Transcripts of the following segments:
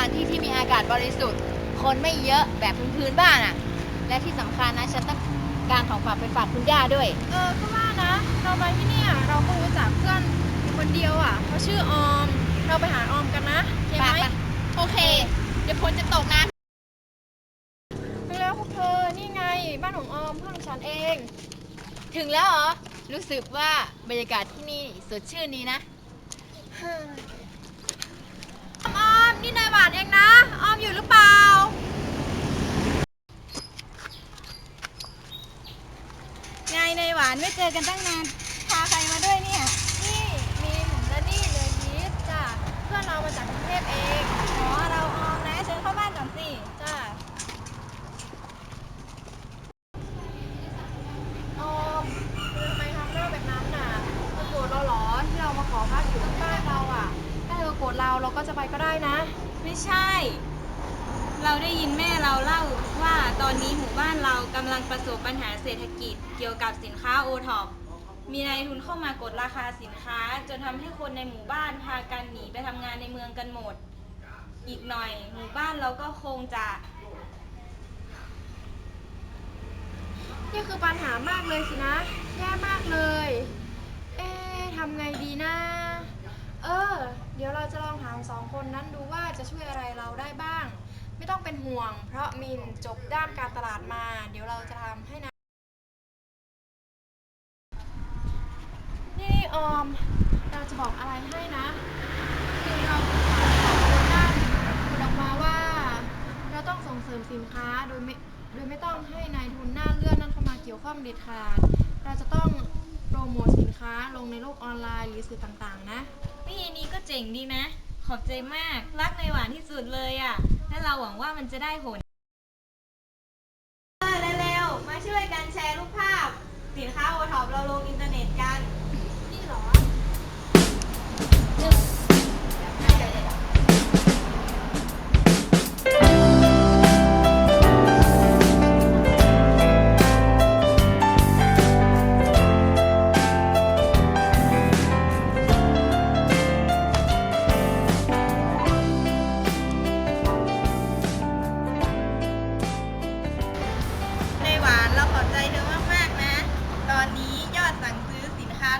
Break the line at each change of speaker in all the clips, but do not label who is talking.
ฉันต้องการที่
ที่มีอากาศบริสุทธิ์ คนไม่เยอะแบบพื้นๆบ้านอะ และที่สำคัญนะฉันต้องการของฝากไปฝากคุณย่าด้วย
เออก็ว่านะ เรามาที่เนี่ยเราก็รู้จักเพื่อนคนเดียวอะเขาชื่อออม เราไปหาออมกันนะโอเคไหม
ไป
โอเค เดี๋ยวฝนจะตกนะ แล้วพวกเธอนี่ไงบ้านของออมเพื่อนของฉันเอง
ถึงแล้วเหรอ รู้สึกว่าบรรยากาศที่นี่สดชื่นนี้นะ
ออม นี่นายหวานเองนะ ออมอยู่หรือเปล่า
ไงนายหวานไม่เจอกันตั้งนาน พาใครมาด้วยเนี่ย
นี่มินและนี่เลยยีสจ้ะเพื่อนเรามาจากกรุงเทพเอง
อ๋อ เราออมนะ เชิญเข้าบ้านก่อนสิ
จ้ะออมคือทำไมทำหน้าแบบนั้นน่ะเธอโกรธเราเหรอที่เรามาขอพักอยู่ที่บ้านเราอะ ถ้าเธอโกรธเราเราก็จะไปก็ได้นะ
ไม่ ใช่ เราได้ยินแม่เราเล่าว่าตอนนี้หมู่บ้านเรากำลังประสบปัญหาเศรษฐกิจ เกี่ยวกับสินค้าโอท็อปมีนายทุนเข้ามากดราคาสินค้า จนทำให้คนในหมู่บ้านพากันหนีไปทำงานในเมืองกันหมด อีกหน่อย หมู่บ้านเราก็คงจะ
นี่คือปัญหามากเลยสินะ แย่มากเลย เอ๊ะทำไงดีนะ เออ เดี๋ยวเราจะลองถามสองคนนั้นดูว่าจะช่วยอะไรเราได้บ้าง ไม่ต้องเป็นห่วง เพราะมินจบด้านการตลาดมา เดี๋ยวเราจะทำให้นะ นี่ออม เราจะบอกอะไรให้นะ คือเราด้านผลออกมาว่า เราต้องส่งเสริมสินค้าโดยไม่โดยไม่ต้องให้นายทุนหน้าเลื่อนนั้นเข้ามาเกี่ยวข้องเด็ดขาด เราจะต้องโปรโมทสินค้าลงในโลกออนไลน์หรือสื่อต่างๆ นะ
วิธีนี้ก็เจ๋งดีนะ ขอบใจมาก รักในหวานที่สุดเลยอะ่ะ และเราหวังว่ามันจะได้ผล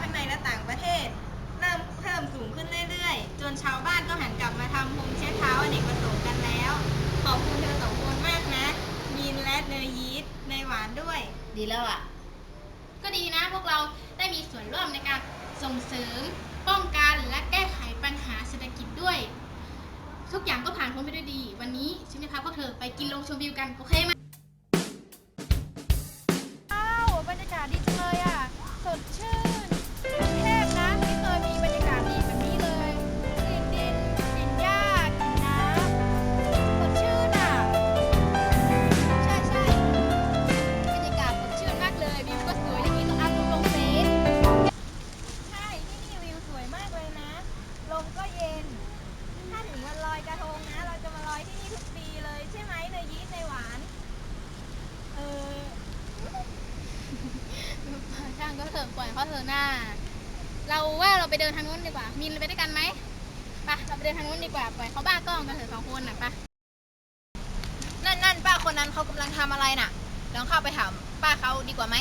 ทั้งในและต่างประเทศ เริ่มเพิ่มสูงขึ้นเรื่อยๆ จนชาวบ้านก็หันกลับมาทำโฮมเช็ดเท้าอเนกประสงค์กันแล้ว ขอบคุณเธอสองคนมากนะมีนและเนยยีสในหวานด้วย
ดีแล้วอะ
ก็ดีนะพวกเราได้มีส่วนร่วมในการส่งเสริม ป้องกันและแก้ไขปัญหาเศรษฐกิจด้วย ทุกอย่างก็ผ่านพ้นไปด้วยดี วันนี้ฉันจะพาพวกเธอไปกินลงชมวิวกัน โอเคไหม หน้า เราว่าเราไปเดินทางนู้นดีกว่า มีนไปด้วยกันไหมไปเราไปเดินทางนู้นดีกว่าปล่อยเขาบ้ากล้องกันเถอะสองคนน่ะไป
นั่นนั่นป้าคนนั้นเขากำลังทำอะไรน่ะลองเข้าไปถามป้าเขาดีกว่าไหม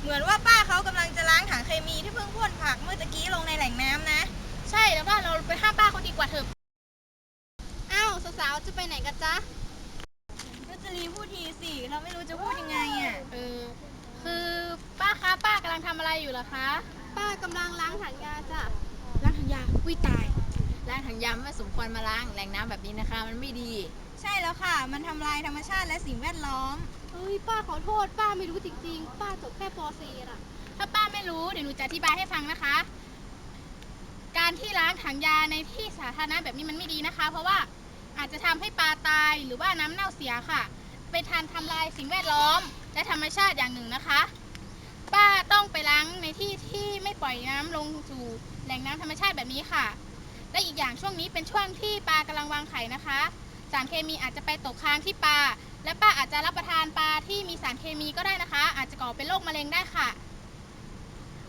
เหมือนว่าป้าเขากำลังจะล้างถังเคมีที่เพิ่งพ่นผักเมื่อตะกี้ลงในแหล่งน้ำนะ
ใช่แล้วว่าเราไปห้ามป้าเขาดีกว่าเถอะอ้าวสาวๆจะไปไหนกันจ๊ะ
นัชรีพูดทีสิ เราไม่รู้จะพูดยังไงอะ
เออคือ ป้าคะป้ากำลังทำอะไรอยู่เหรอคะ ป้ากำลังล้างถังยาจ้ะล้างถังยาวิตาย
ล้างถังยำไม่สมควรมาล้างแหล่งน้ำแบบนี้นะคะ มันไม่ดี
ใช่แล้วค่ะ มันทำลายธรรมชาติและสิ่งแวดล้อม
เฮ้ยป้าขอโทษ ป้าไม่รู้จริง ๆ ป้าจบแค่ป .4 อะถ้าป้าไม่รู้เดี๋ยวหนูจะอธิบายให้ฟังนะคะ การที่ล้างถังยาในที่สาธารณะแบบนี้มันไม่ดีนะคะ เพราะว่าอาจจะทำให้ปลาตายหรือว่าน้ำเน่าเสียค่ะ เป็นทานทำลายสิ่งแวดล้อม และธรรมชาติอย่างหนึ่งนะคะ ป้าต้องไปล้างในที่ที่ไม่ปล่อยน้ำลงสู่แหล่งน้ำธรรมชาติแบบนี้ค่ะ และอีกอย่างช่วงนี้เป็นช่วงที่ปลากำลังวางไข่นะคะ สารเคมีอาจจะไปตกค้างที่ปลา และป้าอาจจะรับประทานปลาที่มีสารเคมีก็ได้นะคะ อาจจะก่อเป็นโรคมะเร็งได้ค่ะ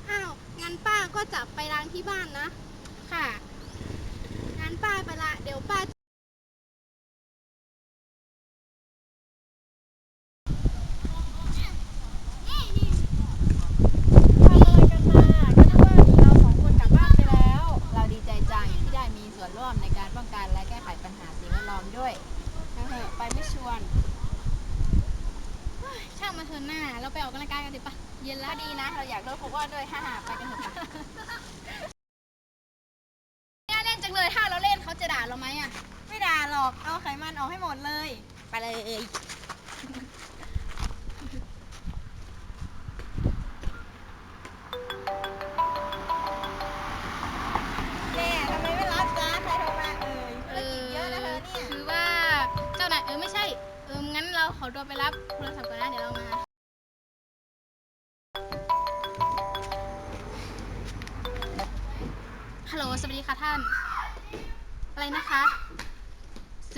อ้าวงั้นป้าก็จะไปล้างที่บ้านนะ ค่ะ งั้นป้าไปละ เดี๋ยวป้า
เราดีใจจังที่ได้มีส่วนร่วมในการป้องกันและแก้ไขปัญหาสิ่งแวดล้อมด้วยไปไม่ชวน
ช่างมาเถอะหน้า เราไปออกกำลังกายกันดีปะเย็น
ก็
แล้ว
ดีนะ เราอยากลดความอ้วนด้วยฮ่าๆไปกันเถอะปะ
น่าเล่นจังเลยถ้าเราเล่นเขาจะด่าเราไหมอะ
ไม่ด่าหรอก เอาไขมันออกให้หมดเลย
ไปเลย
แม่ทำไมไม่รับจ้าใครโทรมาเอ่ย
เอ
ธุรกิจเยอะนะเธอเนี่ย
คือว่าเจ้านายเออไม่ใช่ เอองั้นเราขอตัวไปรับโทรศัพท์ก่อนนะเดี๋ยวเรา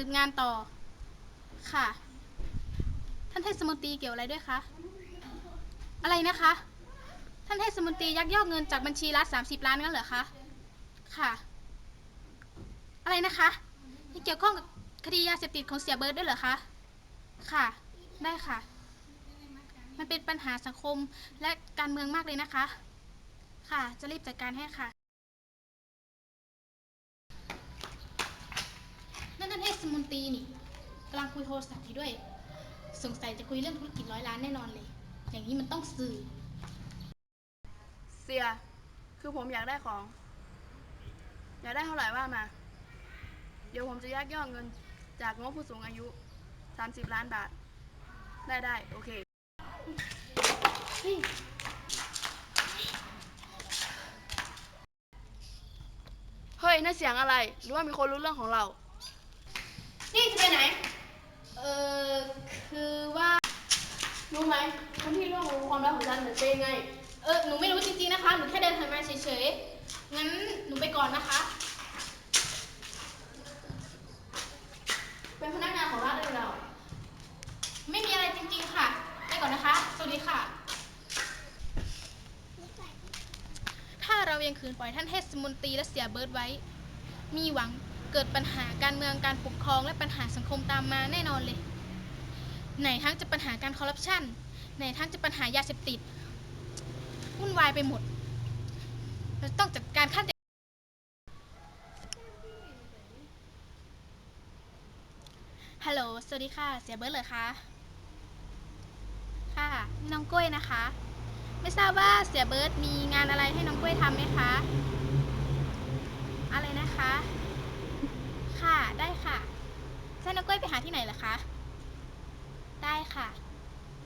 สืบงานต่อ ค่ะ ท่านเทศมนตรีเกี่ยวอะไรด้วยคะ อะไรนะคะ ท่านเทศมนตรียักยอกเงินจากบัญชีรัฐ30 ล้านงั้นเหรอคะ ค่ะ อะไรนะคะนี่เกี่ยวข้องกับคดียาเสพติดของเสียเบิร์ดด้วยเหรอคะ ค่ะ ได้ค่ะ มันเป็นปัญหาสังคมและการเมืองมากเลยนะคะ ค่ะ จะรีบจัดการให้ค่ะ นั่นท่านเทศมนตรีนี่กำลังคุยโทรศัพท์อยู่ด้วย สงสัยจะคุยเรื่องธุรกิจร้อยล้านแน่นอนเลย อย่างนี้มันต้องสื่อ
เสีย คือผมอยากได้ของ อยากได้เท่าไหร่ว่ามา เดี๋ยวผมจะยักยอกเงิน จากงบผู้สูงอายุ 30 ล้านบาท ได้ได้โอเค เฮ้ยนั่นเสียงอะไร หรือว่ามีคนรู้เรื่องของเรา
นี่จะไปไหน เออคือว่า
รู้ไหมคนที่ร่วงรู้ความรักของฉันเป็นยังไง
เออ หนูไม่รู้จริงๆนะคะ หนูแค่เดินผ่านมาเฉยๆ งั้นหนูไปก่อนนะคะ
เป็นพนักงานของร้านเลยเรา
ไม่มีอะไรจริงๆค่ะ ไปก่อนนะคะ สวัสดีค่ะ ถ้าเรายังขืนปล่อยท่านเทศมนตรีและเสียเบิร์ดไว้ มีหวัง เกิดปัญหาการเมืองการปกครองและปัญหาสังคมตามมาแน่นอนเลย ไหนทั้งจะปัญหาการคอร์รัปชันไหนทั้งจะปัญหายาเสพติดวุ่นวายไปหมดเราต้องจัดการขั้นเด็ดฮัลโหล สวัสดีค่ะ เสียเบิร์ดเหรอคะค่ะ น้องกล้วยนะคะ ไม่ทราบว่าเสียเบิร์ดมีงานอะไรให้น้องกล้วยทำไหมคะ อะไรนะคะ ค่ะ ได้ค่ะใช่น้องกล้วยไปหาที่ไหนเหรอคะ ได้ค่ะ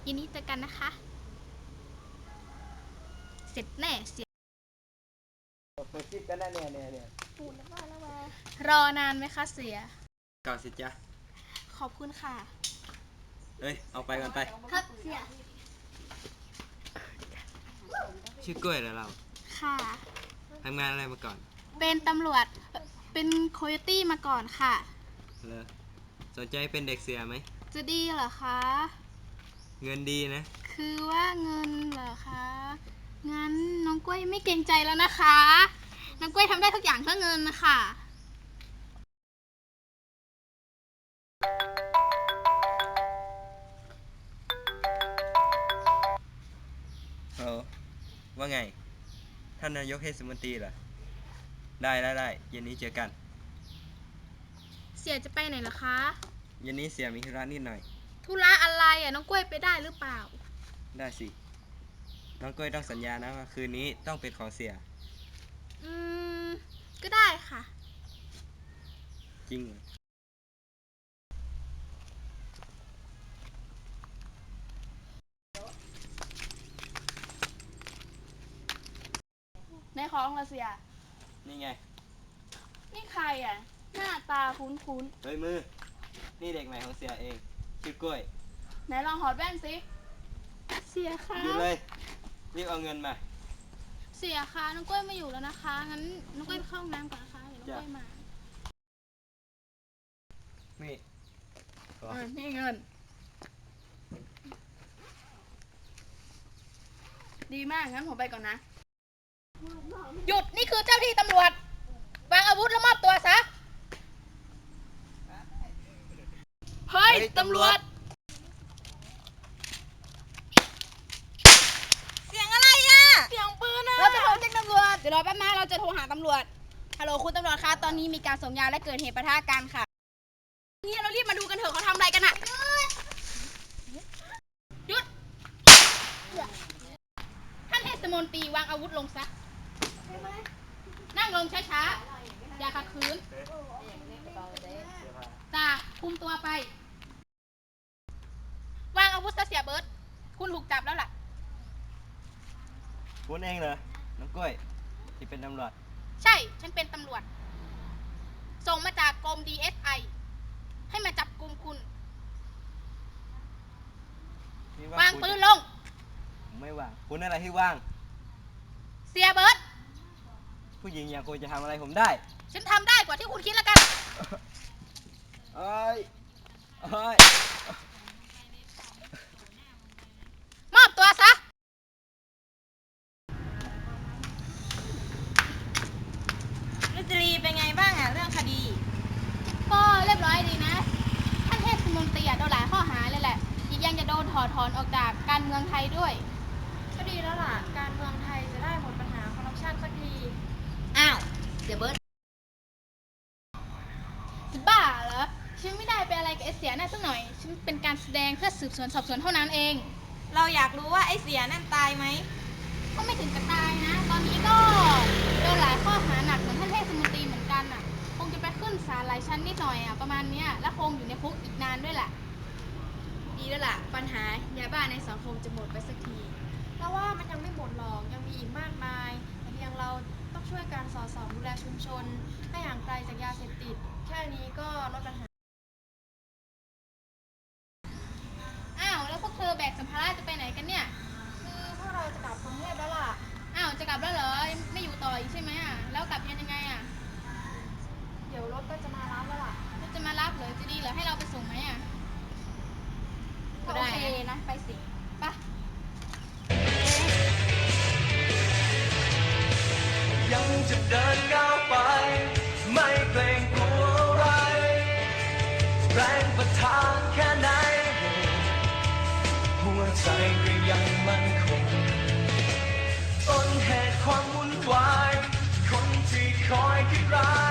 ยินดีเจอกันนะคะ เสร็จแน่เสียรอนานไหมคะเสีย
เก่าสิจ๊ะ
ขอบคุณค่ะ
เอ้ย เอาไปก่อนไป
ครับเสีย
ชื่อกล้วยเหรอเรา
ค่ะ
ทำงานอะไรมาก่อน
เป็นตำรวจ เป็นโคโยตี้มาก่อนค่ะ
เลอสนใจเป็นเด็กเสือไหม
จะดีเหรอคะ
เงินดีนะ
คือว่าเงินเหรอคะ งั้นน้องกล้วยไม่เกรงใจแล้วนะคะ น้องกล้วยทำได้ทุกอย่างเพื่อเงินนะคะ
เออว่าไง ท่านนายกเทศมนตรีเหรอ ได้ได้ได้เย็นนี้เจอกัน
เสียจะไปไหนล่ะคะ
เย็นนี้เสียมีธุระนิดหน่อย
ธุระอะไรอะน้องกล้วยไปได้หรือเปล่า
ได้สิ น้องกล้วยต้องสัญญานะว่าคืนนี้ต้องเป็นของเสีย
อืม ก็ได้ค่ะ
จริงเหรอ
ในของละเสีย
นี่ไง
นี่ใครอะ หน้าตาคุ้น
เฮ้ยมือ นี่เด็กใหม่ของเสียเอง ชื่อกล้วย
ๆ ไหนลองถอดแว่นสิ
เสียค่ะ
หยุดเลย รีบเอาเงินมา
เสียค่ะน้องกล้วยไม่อยู่แล้วนะคะ งั้นน้องกล้วยไปเข้าห้องน้ำก่อนนะคะเดี๋ยวน้องกล้วยมา
นี่ขอ
เออนี่เงิน ดีมากงั้นผมไปก่อนนะ
หยุดนี่คือเจ้าที่ตำรวจ วางอาวุธแล้วมอบตัวซะ
เฮ้ย ตำรวจ
เสียงอะไรอะ
เสียงปืนอะ
เราจะโทรแจ้งตำรวจ เดี๋ยวรอแป๊บนะเราจะโทรหาตำรวจ ฮัลโหลคุณตำรวจคะ ตอนนี้มีการส่งยาและเกิดเหตุปะทะกันค่ะ เนี่ยเรารีบมาดูกันเถอะเขาทำอะไรกันอะ
หยุด ท่านเทศมนตรีวางอาวุธลงซะ นั่งลงช้าๆ อย่าขัดขืนจ่าคุมตัวไป วางอาวุธซะเสียเบิร์ตคุณถูกจับแล้วล่ะ
คุณเองเหรอ น้องกล้วย ที่เป็นตำรวจ
ใช่ ฉันเป็นตำรวจ ส่งมาจากกรม DSI ให้มาจับกลุ่มคุณ
นี่
วาง
คุณ
ปืน
จะ
ลง
ผมไม่ว่าง คุณอะไรที่ว่าง
เสียเบิร์ต
ผู้หญิงอย่างคุณจะทำอะไรผมได้
ฉันทำได้กว่าที่คุณคิดแล้วกัน
เอ้ยเอ้ย
มอบตัวซะ
นุจรีเป็นไงบ้างอะเรื่องคดี
ก็เรียบร้อยดีนะ ท่านเทศมนตรีอะโดนหลายข้อหาเลยแหละ อีกอยังจะโดนถอดถอนออกจากการเมืองไทยด้วย
ก็ดีแล้วล่ะ การเมืองไทยจะได้หมดปัญหาคอร์รัปชันสักที
อ้าว เดี๋ยวเบิร์ต
จะบ้าเหรอ ฉันไม่ได้ไปอะไรกับไอเสียน่าสักหน่อย ฉันเป็นการแสดงเพื่อสืบสวนสอบสวนเท่านั้นเอง
เราอยากรู้ว่าไอ้เสียนั่นตายไหม
ก็ไม่ถึงกับตายนะ ตอนนี้ก็โดนหลายข้อหาหนักเหมือนท่านเทศมนตรีเหมือนกันอะ คงจะไปขึ้นศาลหลายชั้นนิดหน่อยอะ ประมาณเนี้ย และคงอยู่ในคุกอีกนานด้วยแหละ
ดีแล้วล่ะ ปัญหายาบ้าในสังคมจะหมดไปสักทีแล้วว่ามันยังไม่หมดหรอก ยังมีอีกมากมายแต่เพียงเรา ต้องช่วยการสอดส่องดูแลชุมชน ให้ห่างไกลจากยาเสพติด แค่นี้ก็ลดปัญหา
อ้าวแล้วพวกเธอแบกสัมภาระจะไปไหนกันเนี่ย
คือพวกเราจะกลับกรุงเทพแล้วล่ะ
อ้าวจะกลับแล้วเหรอ ไม่อยู่ต่ออีกใช่ไหมอะ แล้วกลับยังไงอะ
เดี๋ยวรถก็จะมารับแล้วล่ะ
แล้วจะมารับเหรอจะดีเหรอให้เราไปส่งไหมอะ
ก็โอเคนะไปสิ
ค